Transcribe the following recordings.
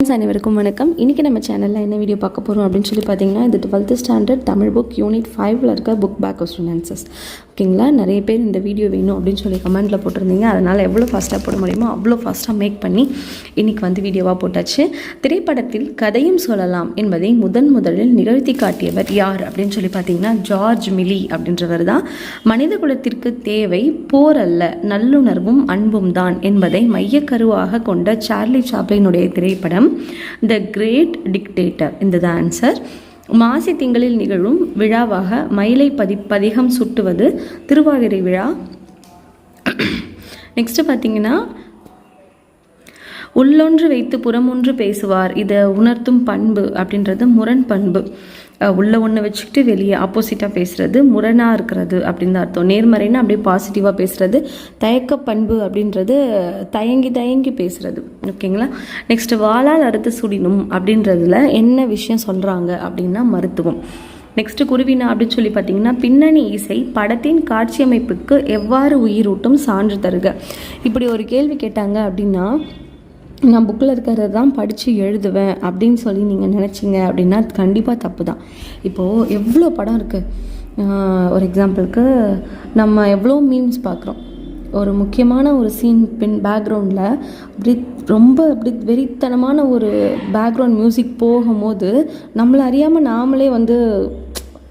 Friends அனைவருக்கும் வணக்கம். இன்றைக்கி நம்ம சேனலில் என்ன வீடியோ பார்க்க போகிறோம் அப்படின்னு சொல்லி பார்த்தீங்கன்னா இது twelfth standard Tamil book unit ஃபைவ்ல இருக்க புக் பேக் ஆஃப் ஸ்டூடெண்ட்ஸஸ் ஓகேங்களா? நிறைய பேர் இந்த வீடியோ வேணும் அப்படின்னு சொல்லி கமெண்ட்டில் போட்டிருந்தீங்க. அதனால் எவ்வளோ ஃபாஸ்ட்டாக போட முடியுமோ அவ்வளோ ஃபாஸ்ட்டாக மேக் பண்ணி இன்றைக்கி வந்து வீடியோவாக போட்டாச்சு. திரைப்படத்தில் கதையும் சொல்லலாம் என்பதை முதன் முதலில் நிகழ்த்தி காட்டியவர் யார் அப்படின்னு சொல்லி பார்த்தீங்கன்னா ஜார்ஜ் மிலி அப்படின்றவர் தான். மனித குலத்திற்கு தேவை போர் அல்ல நல்லுணர்வும் அன்பும் தான் என்பதை மையக்கருவாக கொண்ட சார்லி சாப்ளினுடைய திரைப்படம் த கிரேட் டிக்டேட்டர் இந்த தான் ஆன்சர் மாசி திங்களில் நிகழும் விழாவாக மயிலை பதி பதிகம் சுட்டுவது திருவாதிரை விழா. நெக்ஸ்ட்டு பார்த்தீங்கன்னா உள்ளொன்று வைத்து புறமொன்று பேசுவார். இதை உணர்த்தும் பண்பு அப்படின்றது முரண் பண்பு. உள்ள ஒன்று வச்சுக்கிட்டு வெளியே ஆப்போசிட்டாக பேசுகிறது முரணாக இருக்கிறது அப்படின்னு தான் அர்த்தம். நேர்மறைன்னா அப்படியே பாசிட்டிவாக பேசுகிறது தயக்க பண்பு அப்படின்றது தயங்கி தயங்கி பேசுகிறது ஓகேங்களா நெக்ஸ்ட் வாளால் அறுத்து சுடினும் அப்படின்றதுல என்ன விஷயம் சொல்கிறாங்க அப்படின்னா மருத்துவம். நெக்ஸ்ட் குருவினா அப்படின்னு சொல்லி பார்த்தீங்கன்னா பின்னணி இசை படத்தின் காட்சியமைப்புக்கு எவ்வாறு உயிரூட்டும் சான்று தருக. இப்படி ஒரு கேள்வி கேட்டாங்க அப்படின்னா நான் புக்கில் இருக்கிறத தான் படித்து எழுதுவேன் அப்படின்னு சொல்லி நீங்கள் நினச்சிங்க அப்படின்னா அது கண்டிப்பாக தப்பு தான் இப்போது எவ்வளோ படம் இருக்குது ஒரு எக்ஸாம்பிளுக்கு நம்ம எவ்வளோ மீம்ஸ் பார்க்குறோம் ஒரு முக்கியமான ஒரு சீன் பின் பேக்ரவுண்டில் அப்படி ரொம்ப அப்படி வெறித்தனமான ஒரு பேக்ரவுண்ட் மியூசிக் போகும்போது நம்மளை அறியாமல் நாமளே வந்து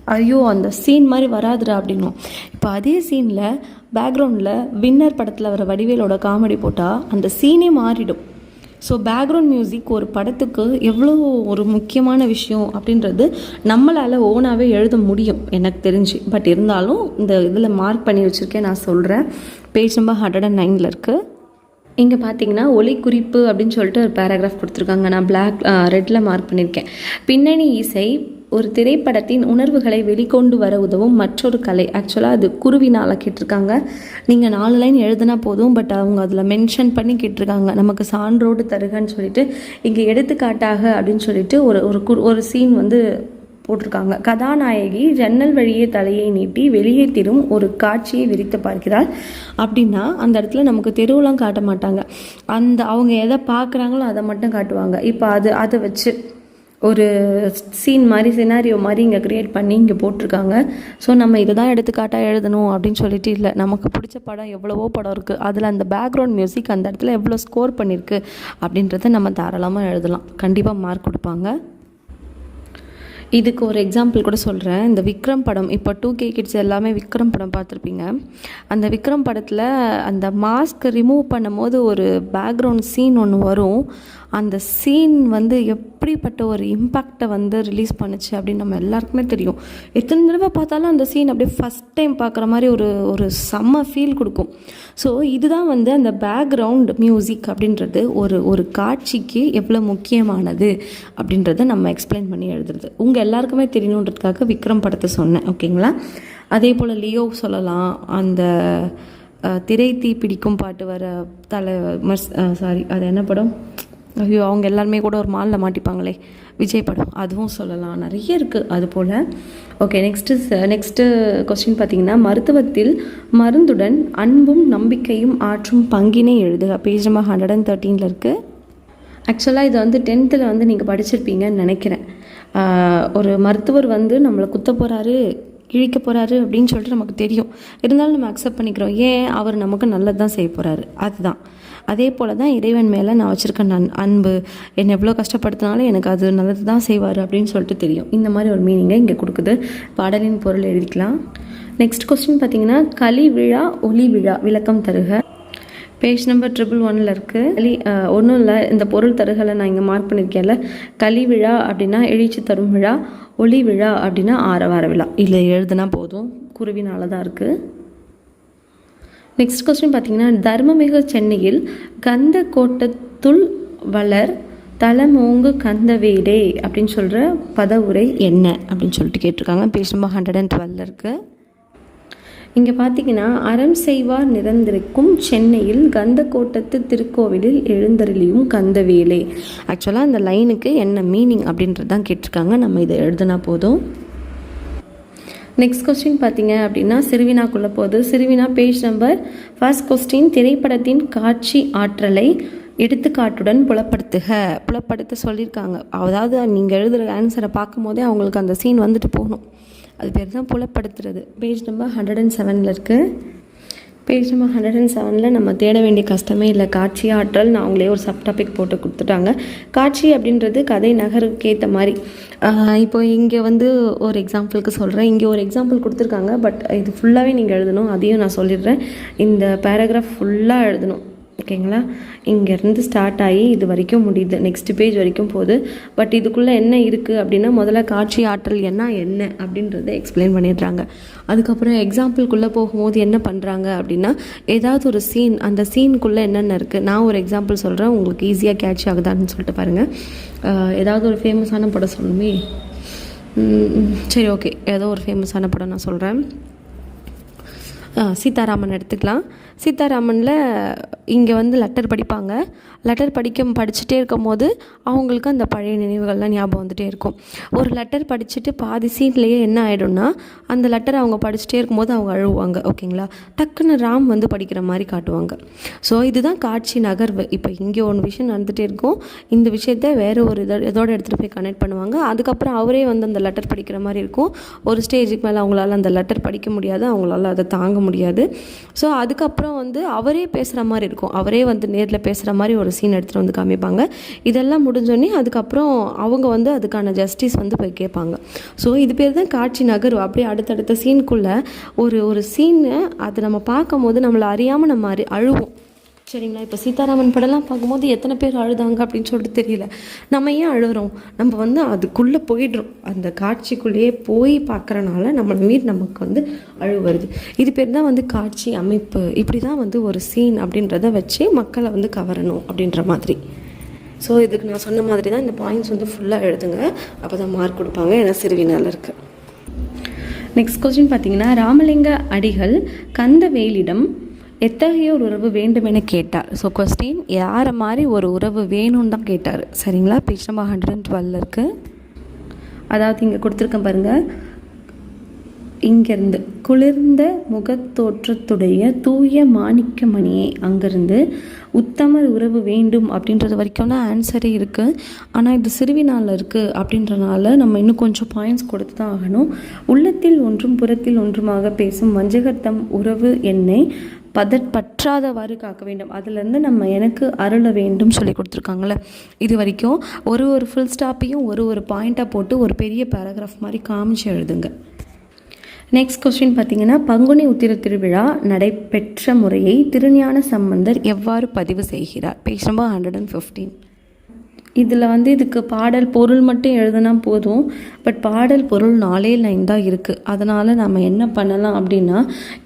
ஐயோ அந்த சீன் மாதிரி வராதுடா அப்படின்னும். இப்போ அதே சீனில் பேக்ரவுண்டில் வின்னர் படத்தில் வர வடிவேலோட காமெடி போட்டால் அந்த சீனே மாறிடும். ஸோ பேக்ரவுண்ட் மியூசிக் ஒரு படத்துக்கு எவ்வளோ ஒரு முக்கியமான விஷயம் அப்படின்றது நம்மளால் ஓனாகவே எழுத முடியும் எனக்கு தெரிஞ்சு. பட் இருந்தாலும் இந்த இதில் மார்க் பண்ணி வச்சுருக்கேன் நான் சொல்கிறேன் பேஜ் நம்பர் ஹண்ட்ரட் அண்ட் நைனில் இருக்குது இங்கே பார்த்தீங்கன்னா ஒலி குறிப்பு அப்படின்னு சொல்லிட்டு ஒரு பேராகிராஃப் கொடுத்துருக்காங்க. நான் பிளாக் ரெட்டில் மார்க் பண்ணியிருக்கேன் பின்னணி இசை ஒரு திரைப்படத்தின் உணர்வுகளை வெளிக்கொண்டு வர உதவும் மற்றொரு கலை. ஆக்சுவலாக அது குருவினால் கேட்டிருக்காங்க. நீங்கள் நாலு லைன் எழுதுனா போதும் பட் அவங்க அதில் மென்ஷன் பண்ணி கேட்டிருக்காங்க. நமக்கு சான்றோடு தருகன்னு சொல்லிட்டு இங்கே எடுத்துக்காட்டாக அப்படின்னு சொல்லிட்டு ஒரு ஒரு கு ஒரு சீன் வந்து போட்டிருக்காங்க. கதாநாயகி ஜன்னல் வழியே தலையை நீட்டி வெளியே திரும் ஒரு காட்சியை விரித்து பார்க்கிறாள். அப்படின்னா அந்த இடத்துல நமக்கு தெருவெலாம் காட்ட மாட்டாங்க. அந்த அவங்க எதை பார்க்குறாங்களோ அதை மட்டும் காட்டுவாங்க. இப்போ அது அதை வச்சு ஒரு சீன் மாதிரி சினாரியோ மாதிரி இங்கே க்ரியேட் பண்ணி இங்கே போட்டிருக்காங்க. ஸோ நம்ம இதை தான் எடுத்துக்காட்டாக எழுதணும் அப்படின்னு சொல்லிட்டு இல்லை. நமக்கு பிடிச்ச படம் எவ்வளவோ படம் இருக்குது அதில் அந்த பேக்ரவுண்ட் மியூசிக் அந்த இடத்துல எவ்வளோ ஸ்கோர் பண்ணியிருக்கு அப்படின்றத நம்ம தாராளமாக எழுதலாம். கண்டிப்பாக மார்க் கொடுப்பாங்க. இதுக்கு ஒரு எக்ஸாம்பிள் கூட சொல்கிறேன் இந்த விக்ரம் படம் இப்போ டூ கே கிட்ஸ் எல்லாமே விக்ரம் படம் பார்த்துருப்பீங்க. அந்த விக்ரம் படத்தில் அந்த மாஸ்க் ரிமூவ் பண்ணும்போது ஒரு பேக்ரவுண்ட் சீன் ஒன்று வரும். அந்த சீன் வந்து எப்படிப்பட்ட ஒரு இம்பேக்டை வந்து ரிலீஸ் பண்ணுச்சு அப்படின்னு நம்ம எல்லாருக்குமே தெரியும். எத்தனை தடவை பார்த்தாலும் அந்த சீன் அப்படியே ஃபஸ்ட் டைம் பார்க்குற மாதிரி ஒரு ஒரு செம்ம ஃபீல் கொடுக்கும். ஸோ இதுதான் வந்து அந்த பேக்ரவுண்ட் மியூசிக் அப்படின்றது ஒரு ஒரு காட்சிக்கு எவ்வளோ முக்கியமானது அப்படின்றத நம்ம எக்ஸ்பிளைன் பண்ணி எழுதுறது. உங்கள் எல்லாருக்குமே தெரியணுன்றதுக்காக விக்ரம் படத்தை சொன்னேன் ஓகேங்களா? அதே போல் லியோ சொல்லலாம் அந்த திரை தீ பிடிக்கும் பாட்டு வர தலை மஸ் சாரி அது என்ன படம்? ஐயோ அவங்க எல்லாருமே கூட ஒரு மாலில் மாட்டிப்பாங்களே. விஜய் படம். அதுவும் சொல்லலாம். நிறைய இருக்குது அது போல். ஓகே நெக்ஸ்ட்டு நெக்ஸ்ட்டு கொஸ்டின் பார்த்தீங்கன்னா மருத்துவத்தில் மருந்துடன் அன்பும் நம்பிக்கையும் ஆற்றும் பங்கினை எழுதுக பேஜ் நம்பர் ஹண்ட்ரட் அண்ட் தேர்ட்டீனில் இருக்குது ஆக்சுவலாக இதை வந்து டென்த்தில் வந்து நீங்கள் படிச்சிருப்பீங்கன்னு நினைக்கிறேன். ஒரு மருத்துவர் வந்து நம்மளை குத்த போகிறாரு இழிக்க போகிறாரு அப்படின்னு சொல்லிட்டு நமக்கு தெரியும். இருந்தாலும் நம்ம அக்செப்ட் பண்ணிக்கிறோம். ஏன்? அவர் நமக்கு நல்லது தான் செய்ய போகிறாரு அதுதான். அதே போல் தான் இறைவன் மேலே நான் வச்சுருக்க நன் அன்பு என்னை எவ்வளோ கஷ்டப்படுத்தினாலும் எனக்கு அது நல்லது தான் செய்வார் அப்படின்னு சொல்லிட்டு தெரியும். இந்த மாதிரி ஒரு மீனிங்கை இங்கே கொடுக்குது. பாடலின் பொருள் எழுதிக்கலாம். நெக்ஸ்ட் கொஸ்டின் பார்த்தீங்கன்னா களி விழா ஒளி விழா விளக்கம் தருக. பேஜ் நம்பர் ட்ரிபிள் ஒனில் இருக்குது களி ஒன்றும் இல்லை இந்த பொருள் தருகளை நான் இங்கே மார்க் பண்ணியிருக்கேன்ல களி விழா அப்படின்னா எழுச்சி தரும் விழா ஒளி விழா அப்படின்னா ஆரவார விழா. இல்லை எழுதுனா போதும். குருவினால தான் இருக்குது நெக்ஸ்ட் கொஸ்டின் பார்த்தீங்கன்னா தர்மமிகு சென்னையில் கந்த கோட்டத்துள் வளர் தலமோங்கு கந்தவேடே அப்படின்னு சொல்கிற பதவுரை என்ன அப்படின்னு சொல்லிட்டு கேட்டிருக்காங்க. Page number hundred and twelve இருக்குது இங்கே பார்த்தீங்கன்னா அறம் செய்வார் நிரந்திருக்கும் சென்னையில் கந்தக்கோட்டத்து திருக்கோவிலில் எழுந்தருளியும் கந்தவேலே. ஆக்சுவலாக அந்த லைனுக்கு என்ன மீனிங் அப்படின்றது தான் கேட்டிருக்காங்க. நம்ம இதை எழுதுனா போதும். நெக்ஸ்ட் கொஸ்டின் பார்த்தீங்க அப்படின்னா சிறுவினாக்குள்ளே போகுது. சிறுவினா பேஜ் நம்பர் ஃபர்ஸ்ட் கொஸ்டின் திரைப்படத்தின் காட்சி ஆற்றலை எடுத்துக்காட்டுடன் புலப்படுத்துக. புலப்படுத்த சொல்லியிருக்காங்க அதாவது நீங்கள் எழுதுகிற ஆன்சரை பார்க்கும் போதே அவங்களுக்கு அந்த சீன் வந்துட்டு போகணும். அது பேர் தான் புலப்படுத்துறது. பேஜ் நம்பர் ஹண்ட்ரட் அண்ட் செவனில் இருக்குது பேஜ் நம்பர் ஹண்ட்ரட் அண்ட் செவனில் நம்ம தேட வேண்டிய கஷ்டமே இல்லை. காட்சி ஆற்றல் நான் அவங்களே ஒரு சப் டாபிக் போட்டு கொடுத்துட்டாங்க. காட்சி அப்படின்றது கதை நகருக்கு ஏற்ற மாதிரி. இப்போ இங்கே வந்து ஒரு எக்ஸாம்பிளுக்கு சொல்கிறேன் இங்கே ஒரு எக்ஸாம்பிள் கொடுத்துருக்காங்க பட் இது ஃபுல்லாகவே நீங்கள் எழுதணும். அதையும் நான் சொல்லிடுறேன். இந்த பேராகிராஃப் ஃபுல்லாக எழுதணும். ஓகேங்களா இங்கேருந்து ஸ்டார்ட் ஆகி இது வரைக்கும் முடியுது. நெக்ஸ்ட் பேஜ் வரைக்கும் போகுது. பட் இதுக்குள்ளே என்ன இருக்குது அப்படின்னா முதல்ல காட்சி ஆற்றல் என்ன என்ன அப்படின்றத எக்ஸ்பிளைன் பண்ணிடுறாங்க. அதுக்கப்புறம் எக்ஸாம்பிள்குள்ளே போகும்போது என்ன பண்ணுறாங்க அப்படின்னா ஏதாவது ஒரு சீன் அந்த சீனுக்குள்ளே என்னென்ன இருக்குது நான் ஒரு எக்ஸாம்பிள் சொல்கிறேன் உங்களுக்கு ஈஸியாக கேட்ச் ஆகுதான்னு சொல்லிட்டு பாருங்கள் ஏதாவது ஒரு ஃபேமஸான படம் சொல்லணுமே? சரி ஓகே ஏதோ ஒரு ஃபேமஸான படம் நான் சொல்கிறேன் சீதாராமன் எடுத்துக்கலாம். சீதாராமனில் இங்கே வந்து லெட்டர் படிப்பாங்க. லெட்டர் படிக்க படிச்சுட்டே இருக்கும் போது அவங்களுக்கு அந்த பழைய நினைவுகள்லாம் ஞாபகம் வந்துட்டே இருக்கும். ஒரு லெட்டர் படிச்சுட்டு பாதி சீன்லேயே என்ன ஆகிடும்னா அந்த லெட்டர் அவங்க படிச்சுட்டே இருக்கும்போது அவங்க அழுவாங்க ஓகேங்களா? டக்குன்னு ராம் வந்து படிக்கிற மாதிரி காட்டுவாங்க. ஸோ இதுதான் காட்சி நகர்வு. இப்போ இங்கே ஒன்று விஷயம் நடந்துகிட்டே இருக்கும். இந்த விஷயத்த வேறு ஒரு இதோ இதோட எடுத்துகிட்டு போய் கனெக்ட் பண்ணுவாங்க. அதுக்கப்புறம் அவரே வந்து அந்த லெட்டர் படிக்கிற மாதிரி இருக்கும். ஒரு ஸ்டேஜுக்கு மேலே அவங்களால அந்த லெட்டர் படிக்க முடியாது. அவங்களால அதை தாங்க முடியாது. ஸோ அதுக்கப்புறம் வந்து அவரே பேசுகிற மாதிரி இருக்கும். அவரே வந்து நேரில் பேசுகிற மாதிரி ஒரு சீன் எடுத்துகிட்டு வந்து காமிப்பாங்க. இதெல்லாம் முடிஞ்சோடனே அதுக்கப்புறம் அவங்க வந்து அதுக்கான ஜஸ்டிஸ் வந்து போய் கேட்பாங்க. ஸோ இது பேர் தான் காட்சி நகர்வு. அப்படியே அடுத்தடுத்த சீனுக்குள்ளே ஒரு ஒரு சீனை அதை நம்ம பார்க்கும்போது நம்மளை அறியாமல் நம்ம அறி அழுவோம். சரிங்களா? இப்போ சீதாராமன் படம்லாம் பார்க்கும்போது எத்தனை பேர் அழுதாங்க அப்படின்னு சொல்லிட்டு தெரியல. நம்ம ஏன் அழுகிறோம் நம்ம வந்து அதுக்குள்ளே போயிடுறோம். அந்த காட்சிக்குள்ளேயே போய் பார்க்குறனால நம்மளை மீறி நமக்கு வந்து அழு வருது. இது பேர் தான் வந்து காட்சி அமைப்பு. இப்படி தான் வந்து ஒரு சீன் அப்படின்றத வச்சு மக்களை வந்து கவரணும் அப்படின்ற மாதிரி. ஸோ இதுக்கு நான் சொன்ன மாதிரி தான் இந்த பாயிண்ட்ஸ் வந்து ஃபுல்லாக எழுதுங்க. அப்போ தான் மார்க் கொடுப்பாங்க. ஏன்னா சிறுவினால் இருக்குது நெக்ஸ்ட் கொஸ்டின் பார்த்தீங்கன்னா ராமலிங்க அடிகள் கந்தவேலிடம் எத்தகைய ஒரு உறவு வேண்டும் என கேட்டார். ஸோ கொஸ்டின் யாரை மாதிரி ஒரு உறவு வேணும்னு தான் கேட்டார். சரிங்களா? Page number hundred and twelve இருக்குது அதாவது இங்கே கொடுத்துருக்கேன் பாருங்கள் இங்கிருந்து குளிர்ந்த முகத்தோற்றத்துடைய தூய மாணிக்கமணியை அங்கிருந்து உத்தமர் உறவு வேண்டும் அப்படின்றது வரைக்கும் தான் ஆன்சரே இருக்குது ஆனால் இது சிறுவினால் இருக்குது அப்படின்றனால நம்ம இன்னும் கொஞ்சம் பாயிண்ட்ஸ் கொடுத்து தான் ஆகணும். உள்ளத்தில் ஒன்றும் புறத்தில் ஒன்றுமாக பேசும் வஞ்சகத்தம் உறவு என்னை பதற்பற்றாதவாறு காக்க வேண்டும். அதுலேருந்து நம்ம எனக்கு அருள வேண்டும் சொல்லி கொடுத்துருக்காங்களே இது வரைக்கும் ஒரு ஒரு ஃபுல் ஸ்டாப்பையும் ஒரு ஒரு பாயிண்ட்டாக போட்டு ஒரு பெரிய பேராகிராஃப் மாதிரி காமிச்சு எழுதுங்க. நெக்ஸ்ட் கொஸ்டின் பார்த்தீங்கன்னா பங்குனி உத்திர திருவிழா நடைபெற்ற முறையை திருஞான சம்பந்தர் எவ்வாறு பதிவு செய்கிறார்? Page number hundred and fifteen இதில் வந்து இதுக்கு பாடல் பொருள் மட்டும் எழுதுனா போதும். பட் பாடல் பொருள் நாலே லைன் தான் இருக்குது அதனால் நம்ம என்ன பண்ணலாம் அப்படின்னா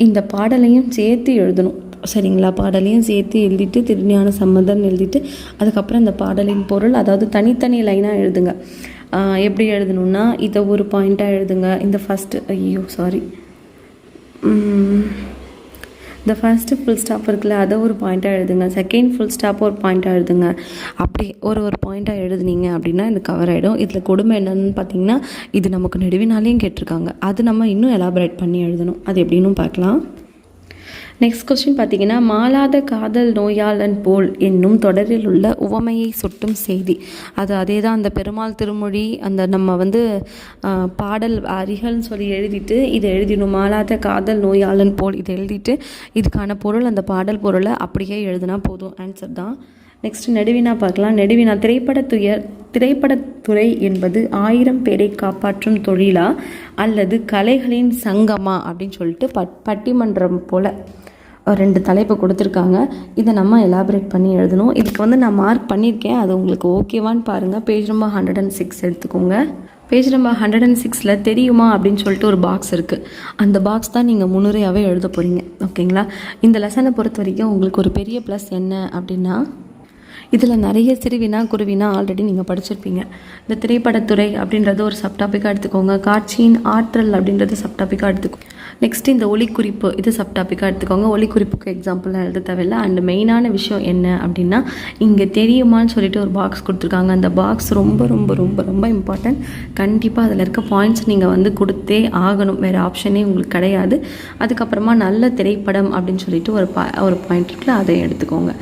இந்த பாடலையும் சேர்த்து எழுதணும். சரிங்களா? பாடலையும் சேர்த்து எழுதிட்டு திருஞான சம்பந்தன் எழுதிட்டு அதுக்கப்புறம் இந்த பாடலின் பொருள் அதாவது தனித்தனி லைனாக எழுதுங்க. எப்படி எழுதணும்னா இதை ஒரு பாயிண்ட்டாக எழுதுங்க. இந்த ஃபஸ்ட்டு ஐயோ சாரி இந்த ஃபஸ்ட்டு ஃபுல் ஸ்டாப் இருக்குல்ல அதை ஒரு பாயிண்ட்டாக எழுதுங்க. செகண்ட் ஃபுல் ஸ்டாப் ஒரு பாயிண்ட்டாக எழுதுங்க. அப்படி ஒரு ஒரு பாயிண்ட்டாக எழுதுனீங்க அப்படின்னா இது கவர் ஆகிடும் இதில் கொடுமை என்னன்னு பார்த்தீங்கன்னா இது நமக்கு நெடுவினாலேயும் கேட்டிருக்காங்க. அது நம்ம இன்னும் எலாபரேட் பண்ணி எழுதணும். அது எப்படின்னு பார்க்கலாம். நெக்ஸ்ட் கொஸ்டின் பார்த்தீங்கன்னா மாலாத காதல் நோயாளன் போல் என்னும் தொடரில் உள்ள உவமையை சுட்டும் செய்தி. அது அதே தான் அந்த பெருமாள் திருமொழி அந்த நம்ம வந்து பாடல் அரிகள்னு சொல்லி எழுதிட்டு இதை எழுதிடணும். மாலாத காதல் நோயாளன் போல் இதை எழுதிட்டு இதுக்கான பொருள் அந்த பாடல் பொருளை அப்படியே எழுதினா போதும். ஆன்சர் தான். நெக்ஸ்ட் நெடுவினா பார்க்கலாம். நெடுவினா திரைப்பட துயர் திரைப்படத்துறை என்பது ஆயிரம் பேரை காப்பாற்றும் தொழிலா அல்லது கலைகளின் சங்கமா அப்படின்னு சொல்லிட்டு பட் பட்டிமன்றம் போல் ரெண்டு தலைப்பு கொடுத்துருக்காங்க. இதை நம்ம எலாபரேட் பண்ணி எழுதணும். இதுக்கு வந்து நான் மார்க் பண்ணியிருக்கேன். அது உங்களுக்கு ஓகேவான்னு பாருங்கள் page number hundred and six எடுத்துக்கோங்க. பேஜ் நம்பர் ஹண்ட்ரட் அண்ட் சிக்ஸில் தெரியுமா அப்படின்னு சொல்லிட்டு ஒரு பாக்ஸ் இருக்குது அந்த பாக்ஸ் தான் நீங்கள் முன்னுரையாகவே எழுத போகிறீங்க ஓகேங்களா இந்த லெசனை பொறுத்த வரைக்கும் உங்களுக்கு ஒரு பெரிய ப்ளஸ் என்ன அப்படின்னா இதில் நிறைய சிறுவினா குருவினா ஆல்ரெடி நீங்கள் படிச்சிருப்பீங்க. இந்த திரைப்படத்துறை அப்படின்றது ஒரு சப்டாப்பிக்காக எடுத்துக்கோங்க. காட்சியின் ஆற்றல் அப்படின்றது சப்டாப்பிக்காக எடுத்துக்கோ நெக்ஸ்ட் இந்த ஒலிக்குறிப்பு இது சப்டாப்பிக்காக எடுத்துக்கோங்க. ஒலிக்குறிப்புக்கு எக்ஸாம்பிள்லாம் எழுத தேவையில்ல. அண்ட் மெயினான விஷயம் என்ன அப்படின்னா இங்கே தெரியுமான்னு சொல்லிட்டு ஒரு பாக்ஸ் கொடுத்துருக்காங்க. அந்த பாக்ஸ் ரொம்ப ரொம்ப ரொம்ப ரொம்ப இம்பார்ட்டன்ட் கண்டிப்பாக அதில் இருக்க பாயிண்ட்ஸ் நீங்கள் வந்து கொடுத்தே ஆகணும். வேறு ஆப்ஷனே உங்களுக்கு கிடையாது. அதுக்கப்புறமா நல்ல திரைப்படம் அப்படின்னு சொல்லிட்டு ஒரு பா ஒரு பாயிண்ட் இருக்குல்ல அதை எடுத்துக்கோங்க.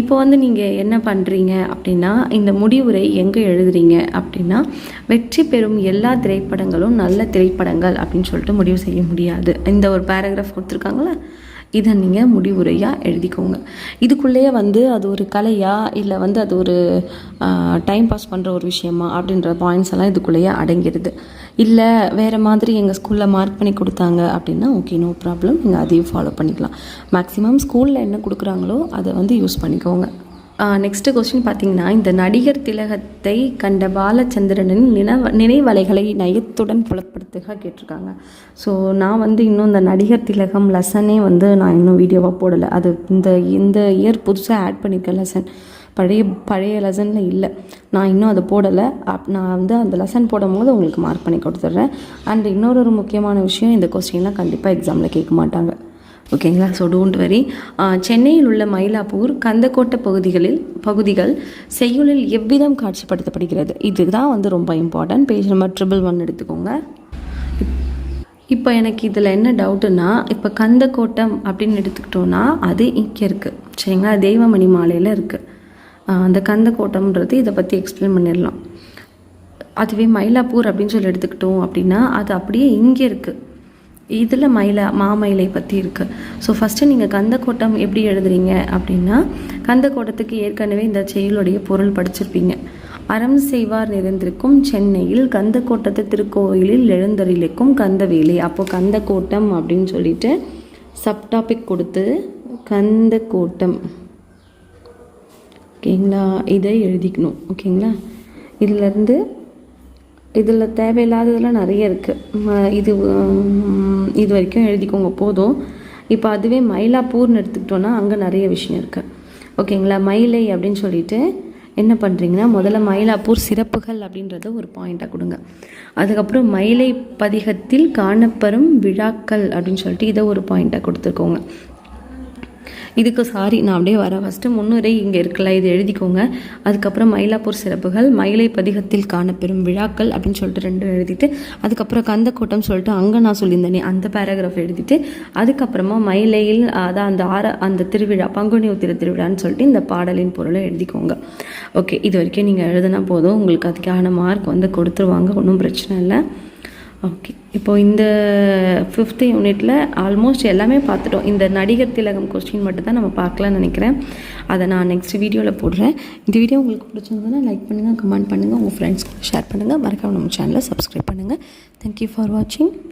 இப்போ வந்து நீங்கள் என்ன பண்ணுறீங்க அப்படின்னா இந்த முடிவுரை எங்கே எழுதுறீங்க அப்படின்னா வெற்றி பெறும் எல்லா திரைப்படங்களும் நல்ல திரைப்படங்கள் அப்படின்னு சொல்லிட்டு முடிவு செய்ய முடியாது. இந்த ஒரு பேராகிராஃப் கொடுத்துருக்காங்களே இதை நீங்கள் முடிவுரையாக எழுதிக்கோங்க. இதுக்குள்ளேயே வந்து அது ஒரு கலையா? இல்லை வந்து அது ஒரு டைம் பாஸ் பண்ணுற ஒரு விஷயமா? அப்படின்ற பாயிண்ட்ஸ் எல்லாம் இதுக்குள்ளேயே அடங்கிடுது இல்லை வேறு மாதிரி எங்கள் ஸ்கூலில் மார்க் பண்ணி கொடுத்தாங்க அப்படின்னா ஓகே நோ ப்ராப்ளம் நீங்கள் அதையும் ஃபாலோ பண்ணிக்கலாம். மேக்ஸிமம் ஸ்கூலில் என்ன கொடுக்குறாங்களோ அதை வந்து யூஸ் பண்ணிக்கோங்க. நெக்ஸ்ட்டு கொஸ்டின் பார்த்தீங்கன்னா இந்த நடிகர் திலகத்தை கண்ட பாலச்சந்திரனின் நினைவ நினைவலைகளை நயத்துடன் புலப்படுத்துக கேட்டிருக்காங்க. ஸோ நான் வந்து இன்னும் இந்த நடிகர் திலகம் லெசனே வந்து நான் இன்னும் வீடியோவாக போடலை. அது இந்த இந்த இயர் புதுசாக ஆட் பண்ணியிருக்கேன் லெசன். பழைய பழைய லெசனில் இல்லை. நான் இன்னும் அதை போடலை. அப் நான் வந்து அந்த லெசன் போடும்போது உங்களுக்கு மார்க் பண்ணி கொடுத்துட்றேன். அண்ட் இன்னொரு ஒரு முக்கியமான விஷயம் இந்த கொஸ்டின்லாம் கண்டிப்பாக எக்ஸாமில் கேட்க மாட்டாங்க. ஓகேங்களா? ஸோ டோன்ட் வரி சென்னையில் உள்ள மயிலாப்பூர் கந்தக்கோட்டை பகுதிகளில் பகுதிகள் செய்யுளில் எவ்விதம் காட்சிப்படுத்தப்படுகிறது? இதுதான் வந்து ரொம்ப important page number triple one எடுத்துக்கோங்க. இப்போ எனக்கு இதில் என்ன டவுட்டுன்னா இப்போ கந்தக்கோட்டம் அப்படின்னு எடுத்துக்கிட்டோன்னா அது இங்கே இருக்குது சரிங்களா? தெய்வமணி மாலையில் இருக்குது அந்த கந்தக்கோட்டம்ன்றது இதை பற்றி எக்ஸ்பிளைன் பண்ணிடலாம். அதுவே மயிலாப்பூர் அப்படின்னு சொல்லி எடுத்துக்கிட்டோம் அப்படின்னா அது அப்படியே இங்கே இருக்குது இதில் மயிலா மாமயிலை பற்றி இருக்குது ஸோ ஃபஸ்ட்டு நீங்கள் கந்தக்கோட்டம் எப்படி எழுதுறீங்க அப்படின்னா கந்தக்கோட்டத்துக்கு ஏற்கனவே இந்த செயலுடைய பொருள் படிச்சிருப்பீங்க. அறம் செய்வார் நிறைந்திருக்கும் சென்னையில் கந்தக்கோட்டத்து திருக்கோயிலில் எழுந்தருளிக்கும் கந்தவேலை. அப்போது கந்தக்கோட்டம் அப்படின்னு சொல்லிட்டு சப்டாபிக் கொடுத்து கந்தக்கோட்டம். ஓகேங்களா? இதை எழுதிக்கணும். ஓகேங்களா? இதிலேருந்து இதில் தேவையில்லாததெல்லாம் நிறைய இருக்குது இது இது வரைக்கும் எழுதிக்கோங்க போதும். இப்போ அதுவே மயிலாப்பூர்னு எடுத்துக்கிட்டோன்னா அங்கே நிறைய விஷயம் இருக்குது ஓகேங்களா? மயிலை அப்படின்னு சொல்லிட்டு என்ன பண்ணுறீங்கன்னா முதல்ல மயிலாப்பூர் சிறப்புகள் அப்படின்றத ஒரு பாயிண்ட்டாக கொடுங்க. அதுக்கப்புறம் மயிலை பதிகத்தில் காணப்பெறும் விழாக்கள் அப்படின்னு சொல்லிட்டு இதை ஒரு பாயிண்ட்டாக கொடுத்துருக்கோங்க. இதுக்கு சாரி நான் அப்படியே வரேன். ஃபஸ்ட்டு முன்னுரை இங்கே இருக்கல இது எழுதிக்கோங்க. அதுக்கப்புறம் மயிலாப்பூர் சிறப்புகள் மயிலை பதிகத்தில் காணப்பெறும் விழாக்கள் அப்படின்னு சொல்லிட்டு ரெண்டும் எழுதிட்டு அதுக்கப்புறம் கந்தக்கோட்டம் சொல்லிட்டு அங்கே நான் சொல்லியிருந்தேனே அந்த பேராகிராஃப் எழுதிட்டு அதுக்கப்புறமா மயிலையில் அதான் அந்த ஆற அந்த திருவிழா பங்குனி உத்திர திருவிழான்னு சொல்லிட்டு இந்த பாடலின் பொருளை எழுதிக்கோங்க. ஓகே இது வரைக்கும் நீங்கள் எழுதினா போதும் உங்களுக்கு அதுக்கான மார்க் வந்து கொடுத்துருவாங்க ஒன்றும் பிரச்சனை இல்லை. ஓகே இப்போ இந்த ஃபிஃப்த்து யூனிட்டில் ஆல்மோஸ்ட் எல்லாமே பார்த்துட்டோம். இந்த நடிகர் திலகம் கொஸ்டின் மட்டும் தான் நம்ம பார்க்கலாம்னு நினைக்கிறேன். அதை நான் நெக்ஸ்ட் வீடியோவில் போடுறேன். இந்த வீடியோ உங்களுக்கு பிடிச்சிருந்ததுன்னா லைக் பண்ணுங்கள் கமெண்ட் பண்ணுங்கள் உங்கள் ஃப்ரெண்ட்ஸ்க்கு ஷேர் பண்ணுங்கள் மறக்காம நம்ம சேனலை சப்ஸ்கிரைப் பண்ணுங்கள் தேங்க்யூ ஃபார் வாட்சிங்